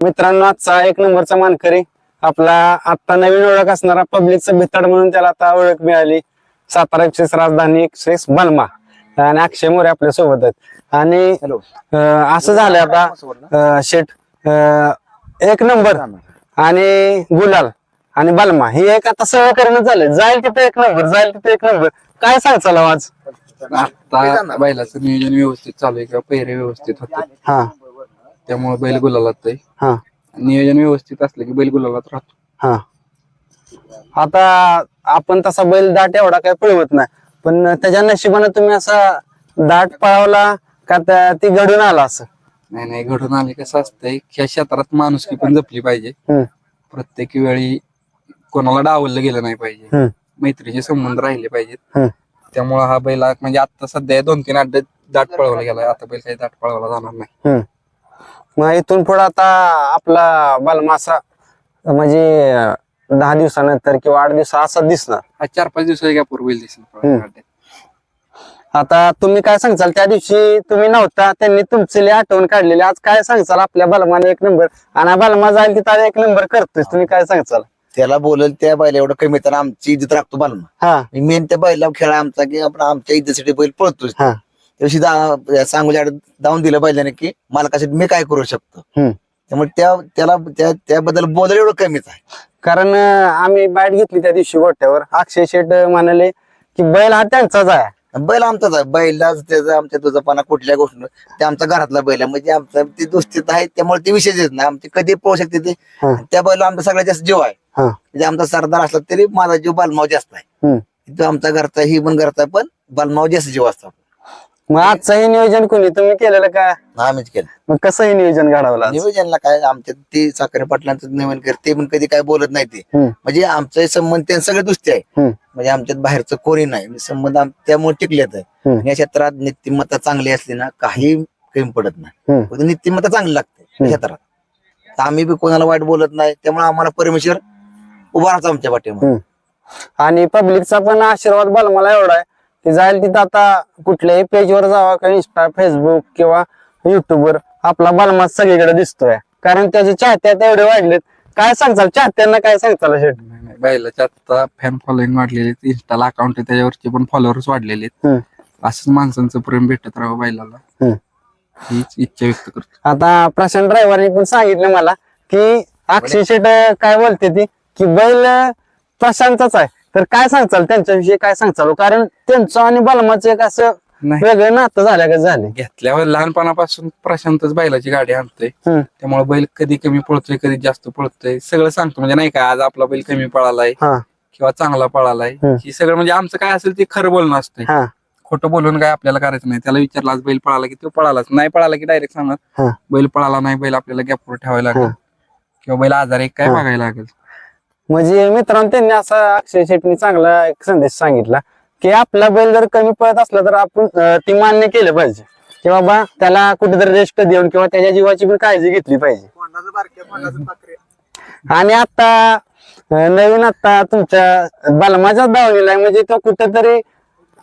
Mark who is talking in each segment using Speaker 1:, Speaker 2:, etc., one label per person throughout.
Speaker 1: मित्रांनो आजचा एक नंबरचा मानकरी आपला आता नवीन ओळख असणारा पब्लिकचा भिताड म्हणून त्याला आता ओळख मिळाली. सातारा एक्सेस राजधानी एक्सेस बलमा आणि अक्षय मोरे आपल्यासोबत आहेत. आणि असं झालं आता शेठ एक नंबर आणि गुलाल आणि बलमा ही एक आता सगळं करणं झालं. जाईल तिथे एक नंबर जाईल तिथे एक नंबर. काय सांगचाल आज?
Speaker 2: आता बैलाचं नियोजन व्यवस्थित चालू आहे किंवा पहिरे व्यवस्थित होते.
Speaker 1: हा.
Speaker 2: त्यामुळे बैल गुलालात आहे.
Speaker 1: हा.
Speaker 2: नियोजन व्यवस्थित असलं की बैल गुलालात राहतो.
Speaker 1: हा. आता आपण तसा बैल दाट एवढा काय पळवत नाही. पण त्याच्या नशिबाने तुम्ही असा दाट पळवला का त्या- ती घडून आला असं?
Speaker 2: नाही नाही घडून आले कसं असतंय ह्या क्षेत्रात माणुसकी पण जपली पाहिजे.
Speaker 1: हम्म,
Speaker 2: प्रत्येक वेळी कोणाला डावललं गेलं नाही पाहिजे.
Speaker 1: हम्म,
Speaker 2: मैत्रीचे संबंध राहिले पाहिजेत.
Speaker 1: हम्म.
Speaker 2: त्यामुळे हा बैल आ- म्हणजे आता सध्या दोन तीन अड्डे दाट पळवला गेलाय. आता बैल काही दाट पळवला जाणार नाही.
Speaker 1: हम्म. मग इथून पुढे आता आपला बालमासा म्हणजे दहा दिवसानंतर किंवा आठ दिवस असा दिसणार.
Speaker 2: चार पाच दिवसाच्या गॅपवर
Speaker 1: हम्म.
Speaker 2: अड्ड्यात.
Speaker 1: आता तुम्ही काय सांगचाल? त्या दिवशी तुम्ही नव्हता त्यांनी तुमची लई आठवण काढलेली. आज काय सांगचाल? आपल्या बलमाने एक नंबर आणि बलमा जाईल तिथं एक नंबर करतोय. तुम्ही काय सांगचाल?
Speaker 3: त्याला बोलल त्या बैला एवढं कमी तर आमची इज्जत राखतो बालमा.
Speaker 1: हा.
Speaker 3: मेन त्या बैला खेळ आमचा की आपण आमच्या इज्जतीसाठी बैल पळतोच
Speaker 1: हा.
Speaker 3: सांगूच्या आड दावून दिलं बैलाने की मालकासाठी मी काय करू शकतो. त्यामुळे त्या त्याला त्या त्याबद्दल बोलायला एवढं कमीच आहे.
Speaker 1: कारण आम्ही बॅट घेतली त्या दिवशी गोट्यावर अक्षय शेठ म्हणाले की बैल हा त्यांचाच आहे.
Speaker 3: बैल आमचाच आहे. बैला त्याचा आमच्या तुझापणा कुठल्या गोष्टी ते आमचा घरातला बैल आहे. म्हणजे आमचा ती दोस्तीत आहे त्यामुळे ते विषयच येत नाही. आमचे कधी पळू शकते ते.
Speaker 1: हा.
Speaker 3: त्या बैला आमचा सगळ्यात जास्त जीव आहे. म्हणजे आमचा सरदार असला तरी माझा जीव बालमाव जास्त आहे. तो आमचा घरचा ही पण घरचा पण बालमाव जास्त जीव असतो.
Speaker 1: मग आजचं हे नियोजन कोणी? तुम्ही केलेलं का?
Speaker 3: आम्हीच केलं.
Speaker 1: मग कसं हे नियोजन घडवलं आज?
Speaker 3: नियोजनला काय आमच्या ते साखरे पाटलांचं नियोजन करते पण कधी काय बोलत नाही ते.
Speaker 1: हम्म,
Speaker 3: म्हणजे आमचे संबंध ते सगळे दुसते आहे.
Speaker 1: हम्म,
Speaker 3: म्हणजे आमच्यात बाहेरचं कोणी नाही. म्हणजे संबंध आम- त्यामुळे टिकलेत आहे
Speaker 1: हम्म,
Speaker 3: आणि या क्षेत्रात नीतिमत्ता चांगली असली ना काही कमी पडत नाही.
Speaker 1: हम्म.
Speaker 3: फक्त नीतिमत्ता चांगली लागते या क्षेत्रात. तर आम्ही बी कोणाला वाईट बोलत नाही. त्यामुळे आम्हाला परमेश्वर उभा राहतो आमच्या पाठीमध्ये.
Speaker 1: आणि पब्लिकचा पण आशीर्वाद बलमाला एवढा आहे. की जाईल तिथं आता कुठल्याही पेजवर जावा किंवा इंस्टा फेसबुक किंवा युट्यूबवर आपला बलमा सगळीकडे दिसतोय. कारण त्याचे चाहत्या एवढे वाढलेत. काय सांगचाल चाहत्यांना काय सांगचाल शेठ?
Speaker 2: नाही, आता फॅन फॉलोईंग वाढलेले इंस्टाला अकाउंट आहे त्याच्यावरचे पण फॉलोअर्स वाढलेले आहेत.
Speaker 1: हम्म,
Speaker 2: असंच माणसांचं प्रेम भेटत राहावं बैलाला. हीच इच्छा व्यक्त करतो.
Speaker 1: आता प्रशांत ड्रायव्हरने पण सांगितलं मला की अक्षय शेट काय बोलते ती? की बैल प्रशांतच आहे. तर काय सांगचाल त्यांच्याविषयी काय सांगचाल कारण त्यांचं आणि बलमाचं एक असं
Speaker 2: नाही.
Speaker 1: वेगळं नातं झालं का झाले
Speaker 2: घेतल्यावर लहानपणापासून प्रशांतच बैलाची गाडी आणतोय.
Speaker 1: हम्म.
Speaker 2: त्यामुळे बैल कधी कमी पळतोय कधी जास्त पळतोय सगळं सांगतो. म्हणजे नाही का आज आपला बैल कमी पळालाय
Speaker 1: हा.
Speaker 2: किंवा चांगला पळालाय.
Speaker 1: हम्म.
Speaker 2: ही सगळं म्हणजे आमचं काय असेल ते खरं बोलणं असतंय.
Speaker 1: हा.
Speaker 2: खोटं बोलून काय आपल्याला करायचं नाही. त्याला विचारलं आज बैल पळाला की तो पळालाच? नाही पळाला की डायरेक्ट सांगणार.
Speaker 1: हा.
Speaker 2: बैल पळाला नाही बैल आपल्याला गॅपवर ठेवायला लागेल.
Speaker 1: हा.
Speaker 2: किंवा बैल आजार एक काय
Speaker 1: हा.
Speaker 2: बघायला लागेल?
Speaker 1: म्हणजे मित्रांनो त्यांनी असा अक्षय शेट्टी चांगला एक संदेश सांगितला की आपला बैल जर कमी पळत असला तर आपण ती मान्य केलं पाहिजे. की बाबा त्याला कुठेतरी रेस्ट देऊन किंवा त्याच्या जीवाची पण काळजी घेतली पाहिजे. आणि आता नवीन आता तुमच्या बलमाच्या दावणीला आहे म्हणजे तो कुठेतरी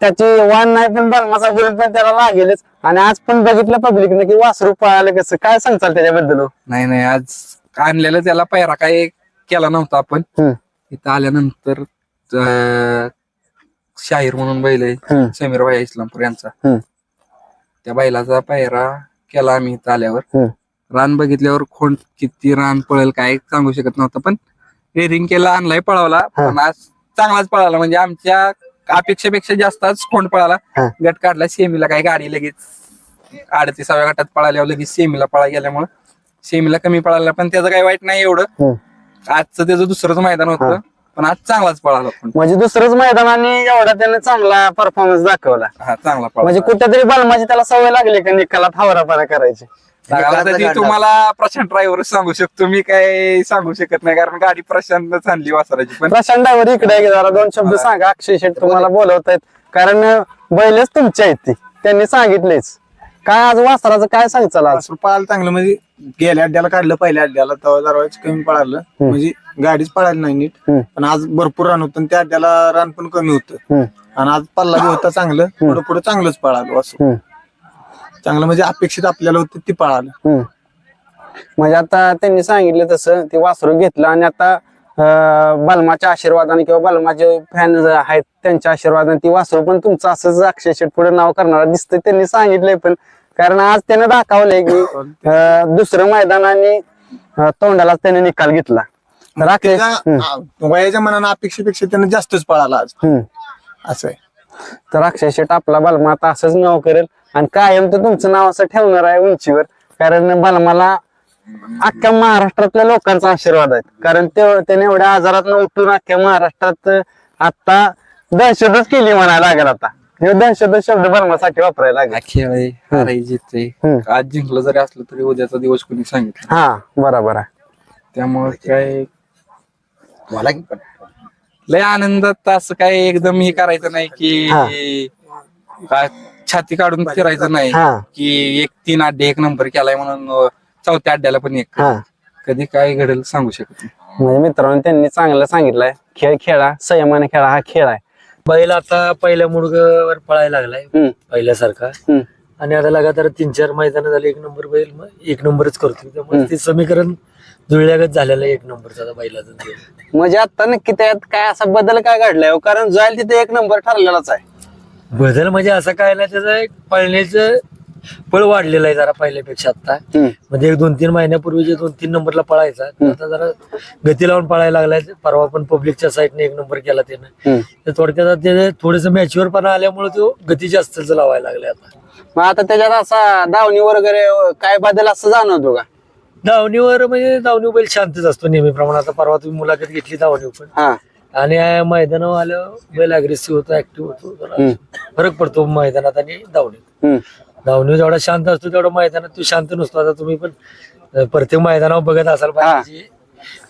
Speaker 1: त्याची वाण नाही पण बलमाचा गुण पण त्याला लागेलच. आणि आज पण बघितलं पब्लिकने की वासरू पळालं कसं? काय सांगचाल त्याच्याबद्दल हो?
Speaker 2: नाही नाही आज आणलेलं त्याला पायरा काय केला नव्हता आपण.
Speaker 1: हम्म,
Speaker 2: इथं आल्यानंतर अं, शाहीर म्हणून बैल आहे.
Speaker 1: हम्म,
Speaker 2: समीर भाई इस्लामपूर यांचा.
Speaker 1: हम्म,
Speaker 2: त्या बैलाचा पायरा केला आम्ही इथं आल्यावर.
Speaker 1: हम्म.
Speaker 2: रान बघितल्यावर खोंड किती रान पळेल काय सांगू शकत नव्हतं पण रेरिंग केला आणलाय पळवला.
Speaker 1: हा.
Speaker 2: पण आज चांगलाच पळाला. म्हणजे आमच्या अपेक्षेपेक्षा जास्त आज खोंड पळाला.
Speaker 1: हा.
Speaker 2: गट काढला सेमीला काय गाडी लगेच अडतीसाव्या गटात पळाल्यावर लगेच सेमीला पळा गेल्यामुळं सेमीला कमी पळाला. पण त्याचं काही वाईट नाही एवढं.
Speaker 1: हम्म.
Speaker 2: आजचं त्याचं दुसरंच मैदान. होतं पण आज चांगलाच पळाला खोंड
Speaker 1: म्हणजे दुसरंच मैदानाने एवढा त्याने चांगला परफॉर्मन्स दाखवला.
Speaker 2: हा चांगला
Speaker 1: म्हणजे
Speaker 2: पळाला
Speaker 1: कुठेतरी बलमाची त्याला सवय लागली का निकालात हवरापणा करायची?
Speaker 2: लागला तर ती तुम्हाला प्रशांत ड्रायव्हर सांगू शकतो. मी काय सांगू शकत नाही कारण गाडी प्रशांत आणली वासराची पण
Speaker 1: प्रशांत डायव्हर इकडे आहे की जरा दोन शब्द सांगा. अक्षय शेठ तुम्हाला बोलवत आहेत कारण बैलच तुमच्या आहेत ती. त्यांनी सांगितलेच. काय आज वासराचं काय सांगचाल आज?
Speaker 4: वासरू पळायला चांगलं म्हणजे गेल्या अड्ड्याला काढलं पहिल्या अड्ड्याला तेव्हा जरा वेळेस कमी पळालं. म्हणजे गाडीच पळाली नाही नीट.
Speaker 1: हम्म.
Speaker 4: पण आज भरपूर रान होतं आणि त्या अड्ड्याला रान पण कमी होतं.
Speaker 1: हम्म,
Speaker 4: आणि आज पल्ला बी होता चांगलं पुढे पुढे चांगलंच पळालं वासरू.
Speaker 1: हम्म,
Speaker 4: चांगलं म्हणजे अपेक्षित आपल्याला होतं ती पळालं.
Speaker 1: हम्म. म्हणजे आता त्यांनी सांगितलं तसं ते वासरू घेतलं आणि आता बलमाच्या आशीर्वादाने किंवा बलमाचे फॅन आहेत त्यांच्या आशीर्वादाने ती वासरू पण तुमचं असंच अक्षय शेट पुढे नाव करणार दिसतंय त्यांनी सांगितलंय पण. कारण आज त्याने दाखवलंय की दुसरं मैदान आणि अं, तोंडाला त्याने निकाल घेतला.
Speaker 4: आ, वयाच्या मनानं अपेक्षेपेक्षा त्यानं जास्तच पळाला आज. असं
Speaker 1: तर अक्षय शेट आपला बलमा आता असंच नाव करेल. आणि कायम तर तुमचं नाव असं ठेवणार आहे उंचीवर. कारण बलमाला अख्ख्या महाराष्ट्रातल्या लोकांचा आशीर्वाद आहे. कारण ते त्याने एवढ्या आजारात उठून अख्ख्या महाराष्ट्रात आता दहशतच केली म्हणायला लागेल आता. हे दहशतच शब्द बलमासाठी वापरायला लागेल.
Speaker 2: खेळ आहे. आज जिंकलं जरी असलं तरी उद्याचा दिवस कोणी सांगितलं
Speaker 1: हा बरोबर आहे.
Speaker 2: त्यामुळे काय
Speaker 3: मला की पण.
Speaker 2: लय आनंदात असं काय एकदम हे करायचं नाही की काय छाती काढून फिरायचं नाही
Speaker 1: हा.
Speaker 2: की एक तीन अड्डे एक नंबर केलाय म्हणून चौथ्या अड्ड्याला पण एक.
Speaker 1: हा.
Speaker 2: कधी काय घडेल सांगू शकत नाही.
Speaker 1: म्हणजे मित्रांनो त्यांनी चांगलं सांगितलंय. खेळ खेळा संयमाने खेळा हा खेळ आहे.
Speaker 5: बैल आता पहिल्या मुडगावर पळायला लागलाय
Speaker 1: हम्म,
Speaker 5: पहिल्यासारखा.
Speaker 1: हम्म.
Speaker 5: आणि आता लगातार तीन चार मैदान झाले एक नंबर बैल मग एक नंबरच करतो त्यामुळे ते समीकरण जुळल्यागत झालेलं आहे एक नंबरचा आता बैलाचं.
Speaker 1: म्हणजे आता नक्की त्यात काय असा बदल काय घडलाय हो? कारण जाईल तिथे एक नंबर ठरलेलाच आहे.
Speaker 5: बदल म्हणजे असं काय नाही त्याचं एक पळण्याचं पळ वाढलेलं आहे जरा पहिल्यापेक्षा आता. म्हणजे एक दोन तीन महिन्यापूर्वी जे दोन तीन नंबरला पळायचा तो आता जरा गती लावून पळायला लागलाय. परवा पण पब्लिकच्या साईडने एक नंबर केला त्यानं. तर थोडक्यात ते थोडस मॅच्युअरपणा आल्यामुळे तो गती जास्त लावायला लागलाय आता.
Speaker 1: मग आता त्याच्यात असा दावणी वगैरे काय बदल असं जाणवतो का?
Speaker 5: दावणीवर म्हणजे दावणी बैल शांतच असतो नेहमीप्रमाणे. आता परवा तुम्ही मुलाखत घेतली दावणी पण. आणि मैदानावर आलं बैल अग्रेसिव्ह होतो ऍक्टिव्ह होतो. फरक पडतो मैदानात आणि दावणीत दावणी जेवढा शांत असतो तेवढा मैदानात तो शांत नसतो. आता तुम्ही पण अं, प्रत्येक मैदानावर बघत असाल पाहिजे.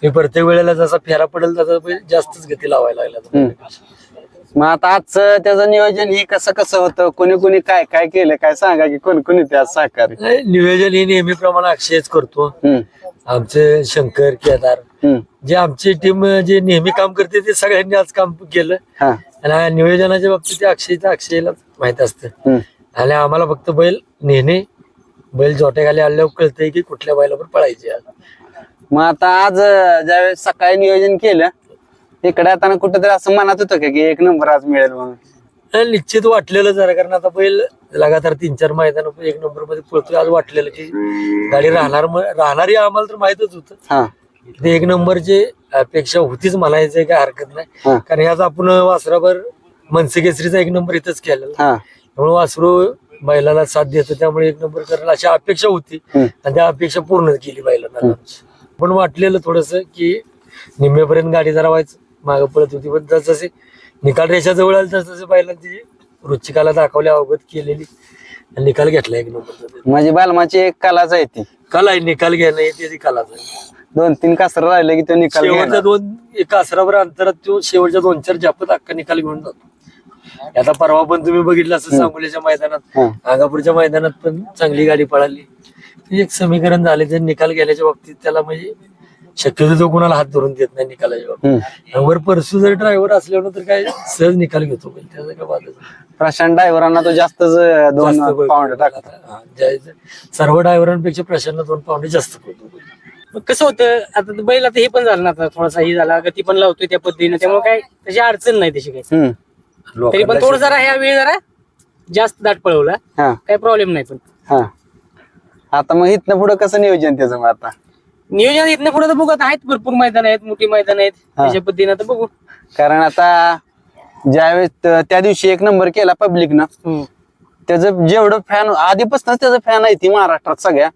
Speaker 5: मी प्रत्येक वेळेला जसा फेरा पडेल तसा बैल जास्तच गती लावायला लागला
Speaker 1: मग आता आजचं त्याचं नियोजन हे कसं कसं होतं? कोणी कोणी काय काय केलं? काय सांगा की कोणी कोणी त्या सहकारी
Speaker 5: नाही, नियोजन हे नेहमीप्रमाणे अक्षयच करतो.
Speaker 1: हम्म,
Speaker 5: आमचे शंकर केदार.
Speaker 1: हम्म,
Speaker 5: जे आमची टीम जे नेहमी काम करते ते सगळ्यांनी आज काम केलं.
Speaker 1: हा,
Speaker 5: आणि नियोजनाच्या बाबतीत ते अक्षयचं अक्षयला माहीत असतं.
Speaker 1: हम्म.
Speaker 5: आणि आम्हाला फक्त बैल नेहमी बैल जोट्याखाली आल्यावर कळतंय की कुठल्या बैलावर पळायचे आज.
Speaker 1: मग आता आज अं, ज्यावेळेस सकाळी नियोजन केलं इकडे आता कुठेतरी असं मनात होतं का की एक नंबर आज मिळेल म्हणून?
Speaker 5: आणि निश्चित वाटलेलं जरा कारण आता बैल लगातार तीन चार मैदान एक नंबरमध्ये पळतोय आज वाटलेलं की गाडी राहणार म- राहणारी आम्हाला तर माहितच होतं.
Speaker 1: हा.
Speaker 5: ते एक नंबरची अपेक्षा होतीच म्हणायचं काय हरकत नाही.
Speaker 1: हा.
Speaker 5: कारण ह्याच आपण वासराभर मनसे केसरीचा एक नंबर इथंच केलेला.
Speaker 1: हा.
Speaker 5: त्यामुळे वासरू बैलाला साथ देतो. त्यामुळे एक नंबर करेल अशी अपेक्षा होती. आणि त्या अपेक्षा पूर्ण केली बैलांना. पण वाटलेलं थोडस की निम्मेपर्यंत गाडी जरा व्हायचं. मागे पळत होती पण जसं निकाल रेषा जवळ आली तस तसे बैलांची रुचिकाला दाखवली अवगत केलेली. निकाल घेतला एक नंबर.
Speaker 1: म्हणजे बालमाची एक कलाच आहे ती.
Speaker 5: कला आहे निकाल घेणं हे त्याची कलाच आहे.
Speaker 1: दोन तीन कासर राहिले की तो निकाल
Speaker 5: शेवटच्या. दोन एका असरावर अंतरात तो शेवटच्या दोन चार जापत अख्खा निकाल घेऊन जातो. आता परवा पण तुम्ही बघितलं असं सांगोलीच्या मैदानात
Speaker 1: हं.
Speaker 5: आगापूरच्या मैदानात पण चांगली गाडी पळाली एक समीकरण झाले ते निकाल गेल्याच्या बाबतीत त्याला म्हणजे शक्यतो तो कोणाला हात धरून देत नाही निकालाच्या बाबतीत वर परसू जर ड्रायव्हर असल्यावर तर काय सहज निकाल घेतो त्याचा काय नाही.
Speaker 1: प्रशांत ड्रायव्हरांना तो जास्तच दोन पाऊंड. टाकतो
Speaker 5: सर्व ड्रायव्हरांपेक्षा प्रशांत दोन पाऊंड जास्त.
Speaker 6: मग कसं होतं आता ते बैल आता हे पण झालं ना आता थोडासा हे झाला गती पण लावतोय त्या पद्धतीने त्यामुळे काय त्याची अडचण नाही त्याची काही. तरी पण थोडं जरा ह्या वेळ जरा जास्त दाट पळवला.
Speaker 1: हा.
Speaker 6: काही प्रॉब्लेम नाही पण.
Speaker 1: हा. आता मग इथनं पुढे कसं नियोजन त्याचं मग आता?
Speaker 6: नियोजन इथनं पुढे तर बघू आता आहेत भरपूर मैदान आहेत मोठी मैदान आहेत. त्याच्या पद्धतीने आता बघू.
Speaker 1: कारण आता ज्यावेळेस त- त्या दिवशी एक नंबर केला पब्लिकनं. त्याचं जेवढं फॅन आधीपासूनच त्याचं फॅन आहे ती महाराष्ट्रात सगळ्या.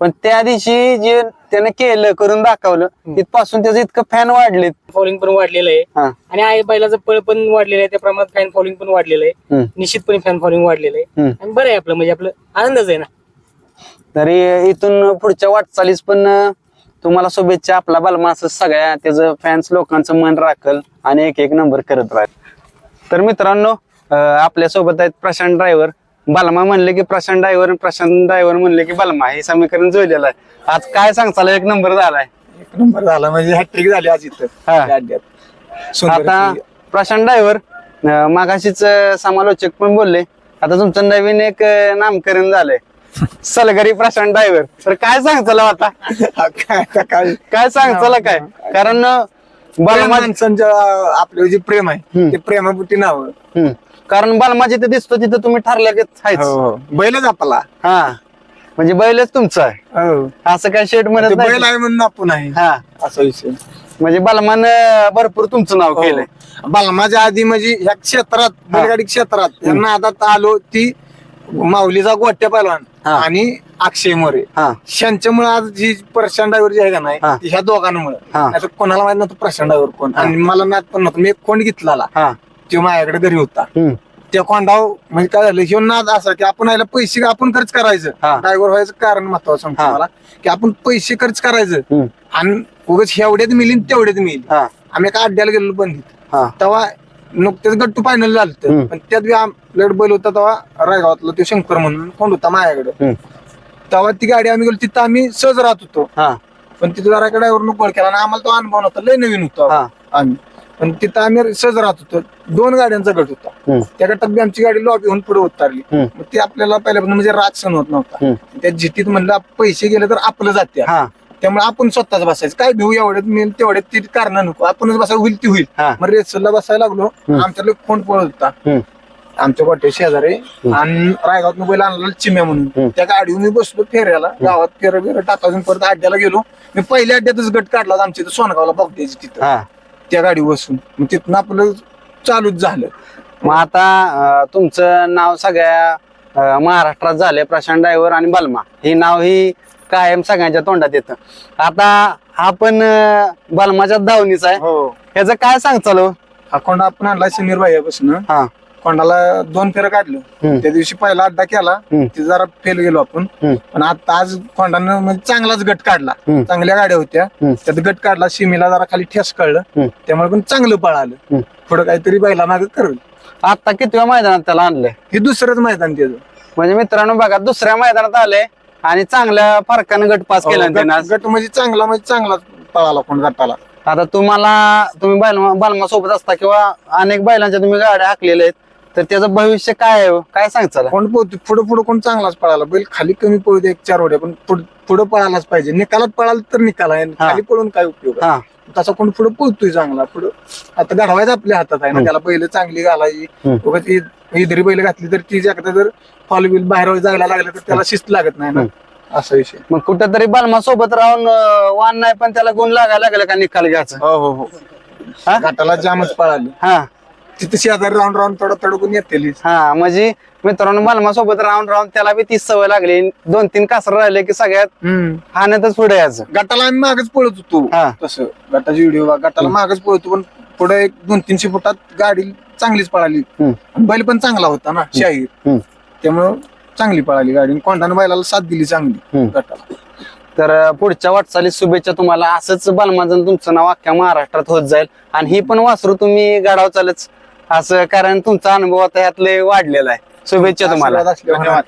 Speaker 1: पण त्या दिवशी जे त्याने केलं करून दाखवलं तिथपासून त्याचं इतकं फॅन वाढलेत.
Speaker 6: फॉलोइंग पण वाढलेलं आहे.
Speaker 1: हा.
Speaker 6: आणि आहे बैलाचं पळ पण वाढलेलं आहे त्या प्रमाणात फॅन फॉलोइंग पण वाढलेलं आहे.
Speaker 1: हम्म.
Speaker 6: निश्चितपणे फॅन फॉलोइंग वाढलेलं आहे.
Speaker 1: हम्म.
Speaker 6: आणि बरं आहे आपलं म्हणजे आपलं आनंदच आहे ना.
Speaker 1: तरी इथून पुढच्या वाटचालीस पण अं, तुम्हाला शुभेच्छा आपला बलमा असं सगळ्या त्याचं फॅन्स लोकांचं मन राखल आणि एक एक नंबर करत राहील. तर मित्रांनो अं, आपल्यासोबत आहेत प्रशांत ड्रायव्हर बलमा म्हणले की प्रशांत ड्रायव्हर प्रशांत ड्रायव्हर म्हणले की बलमा. हे समीकरण जुळलेलं आहे आज काय सांगचाल एक नंबर झालाय.
Speaker 4: एक नंबर झाला. म्हणजे हॅट्रिक झाली आज इथं.
Speaker 1: हा.
Speaker 4: या अड्ड्यात. सुंदर
Speaker 1: आता प्रशांत ड्रायव्हर मागाशीच अं, समालोचक पण बोलले. आता तुमचं नवीन एक अं, नामकरण झालंय. सलगरी प्रशांत ड्रायव्हर. तर काय सांगचाल आता?
Speaker 4: हा, काय आता काय?
Speaker 1: काय सांगचाल काय? कारण बालमा
Speaker 4: माणसांच्या आपलं जे प्रेम आहे
Speaker 1: हम्म.
Speaker 4: ते प्रेमापुटी नाव.
Speaker 1: हम्म. कारण बालमा जिथे दिसतो तिथे तुम्ही ठरल्या की आहेच.
Speaker 4: हो बैलच आपला.
Speaker 1: हा. म्हणजे बैलच तुमचा आहे.
Speaker 4: हो.
Speaker 1: असं काय शेट
Speaker 4: ते
Speaker 1: म्हणत
Speaker 4: बैल
Speaker 1: नाही
Speaker 4: आहे म्हणून आपण आहे.
Speaker 1: हा.
Speaker 4: असा विषय.
Speaker 1: म्हणजे बलमान भरपूर तुमचं नाव केलंय.
Speaker 4: हो. बालमाच्या आधी म्हणजे ह्या क्षेत्रात बैलगाडी क्षेत्रात यांना आता आलो ती माऊलीचा गोट्या पैलवान
Speaker 1: हा.
Speaker 4: आणि अक्षय मोरे.
Speaker 1: हा.
Speaker 4: यांच्यामुळे आज जी प्रशांत जी आहे का नाही
Speaker 1: हा.
Speaker 4: ती ह्या दोघांमुळे.
Speaker 1: हा.
Speaker 4: नाहीतर कोणाला माहीत नव्हतं प्रशांत कोण. आणि मला नात पण नव्हतं. मी एक कोंड घेतला
Speaker 1: हा.
Speaker 4: तो माझ्याकडे घरी होता.
Speaker 1: हम्म.
Speaker 4: त्या कोंडाव म्हणजे काय झालं ह्यो नाद असा की आपण याला पैसे आपण खर्च करायचं.
Speaker 1: हा.
Speaker 4: ड्रायव्हर व्हायचं कारण महत्वाचं सांगतो. मला की आपण पैसे खर्च करायचं. आणि उगाच एवढ्यात मिळेल तेवढ्यात मिळेल
Speaker 1: हा.
Speaker 4: आम्ही एका अड्ड्याला गेलो बंदीत.
Speaker 1: हा.
Speaker 4: तेव्हा नुकतेच गट्टू फायनल झालं. पण त्यात बी आपल्याकडे बैल होता तेव्हा रायगावातला तो शंकर म्हणून कोण होता माझ्याकडे.
Speaker 1: हम्म.
Speaker 4: तेव्हा ती गाडी आम्ही गेलो तिथं आम्ही सहज राहत होतो.
Speaker 1: हा.
Speaker 4: पण तिथं जरा ड्रायव्हर गोळ केला आणि आम्हाला तो अनुभव नव्हता लय नवीन होतो.
Speaker 1: हा.
Speaker 4: आम्ही. पण तिथं आम्ही सहज राहत होतो. दोन गाड्यांचा गट होता. त्या गटात बी आमची गाडी लॉबी होऊन पुढे उतरली. मग ते आपल्याला पहिल्यापासून म्हणजे राग सण होत नव्हता. त्या जिटीत म्हणलं पैसे गेले तर आपलं जाते.
Speaker 1: हा.
Speaker 4: त्यामुळे आपण स्वतःच बसायचं. काय भिऊ एवढ्यात मिळेल तेवढ्यात ती कारण नको. आपणच बसायला होईल ती होईल. मग रेसला बसायला लागलो. आमच्याकडे फोन पळत होता. आमच्या गोट्या शेजारी आणि रायगावात बैल आणला चिम्या. म्हणून. त्या गाडीवर मी बसलो फेऱ्याला. गावात फेर फेर टाकाजून परत अड्ड्याला गेलो. मी पहिल्या अड्ड्यातच गट काढला आमच्या इथं सोनगावला बघतायची तिथं त्या गाडी बसून मग तिथनं आपलं चालूच झालं.
Speaker 1: मग आता अं, तुमचं नाव सगळ्या अं, महाराष्ट्रात झाले प्रशांत ड्रायव्हर आणि बलमा. ही नाव ही कायम सगळ्यांच्या तोंडात येतं. आता हा पण अं, बलमाच्या धावणीचा आहे.
Speaker 4: हो.
Speaker 1: ह्याचं काय सांग चालू
Speaker 4: हा कोंडा आपण आणला समीर भाईपासून
Speaker 1: हा.
Speaker 4: कोंडाला दोन फेरं काढलं. त्या दिवशी पहिला अड्डा केला. ते जरा फेल गेलो आपण. पण आता आज कोंडानं म्हणजे चांगलाच गट काढला. चांगल्या गाड्या होत्या. त्यात गट काढला शिमीला जरा खाली ठेस कळलं. त्यामुळे पण चांगलं पळालं. पुढं काहीतरी बैला मागे करेल
Speaker 1: आता कितव्या मैदानात त्याला आणलंय
Speaker 4: हे दुसरंच मैदान त्याचं
Speaker 1: म्हणजे मित्रांनो बघा दुसऱ्या मैदानात आले आणि चांगल्या फरकानं गट पास केला त्यानं
Speaker 4: गट म्हणजे चांगला म्हणजे चांगलाच पळाला कोण गटाला
Speaker 1: आता तुम्हाला तुम्ही बालमा बालमा सोबत असता किंवा अनेक बैलांच्या तुम्ही गाड्या हाकलेल्या आहेत तर त्याचं भविष्य काय आहे? हो? काय सांगचाल
Speaker 4: कोण पोहतो पुढं पुढं कोण चांगलाच पळाला? बैल खाली कमी पळू दे एक चार ओढ्या पण पुढं पळालाच पाहिजे. निकालात पळाला तर निकाल आहे
Speaker 1: हा.
Speaker 4: खाली पळून काय उपयोग आहे?
Speaker 1: हा.
Speaker 4: तसा कोण पुढे पोहतोय चांगला. पुढं आता घडवायचं आपल्या हातात आहे ना
Speaker 1: हम्म.
Speaker 4: त्याला बैल चांगली घालायची
Speaker 1: हम्म.
Speaker 4: उगाच इ- इधरी बैल घातली तर ती एकदा जर फॉल बिल बाहेर जायला लागलं तर त्याला शिस्त लागत नाही ना. असा विषय.
Speaker 1: मग कुठेतरी बालमा सोबत राहून अं, वान नाही पण त्याला गुण लागायला लागले का निकाल घ्यायचं?
Speaker 4: हो हो हो.
Speaker 1: हा?
Speaker 4: घाटाला जामच पळाली.
Speaker 1: हा.
Speaker 4: तिथे शेजारी राऊंड राऊंड थोडं कोण येते
Speaker 1: हा म्हणजे मित्रांनो बालमा सोबत राहून राहून त्याला बी तीच सवय लागली. दोन तीन कासर राहिले की सगळ्यात हाण्यातच पुढे यायचं.
Speaker 4: गटाला आम्ही मागच पळत होतो.
Speaker 1: हा.
Speaker 4: तसं गटाची व्हिडिओ गटाला मागच पळतो पण पुढे एक दोन तीनशे फुटात गाडी चांगलीच पळाली.
Speaker 1: हम्म.
Speaker 4: आणि बैल पण चांगला होता ना शाहीर. त्यामुळं चांगली पळाली गाडी आणि कोंडाने बैलाला साथ दिली चांगली
Speaker 1: हम्म.
Speaker 4: गटाला.
Speaker 1: तर अं, पुढच्या वाटचालीत शुभेच्छा तुम्हाला. असंच बालमाजन तुमचं नाव अख्ख्या महाराष्ट्रात होत जाईल. आणि ही पण वासरू तुम्ही गाडाव चालच असं कारण तुमचा अनुभव आता यातले वाढलेला आहे. शुभेच्छा तुम्हाला.
Speaker 4: धन्यवाद.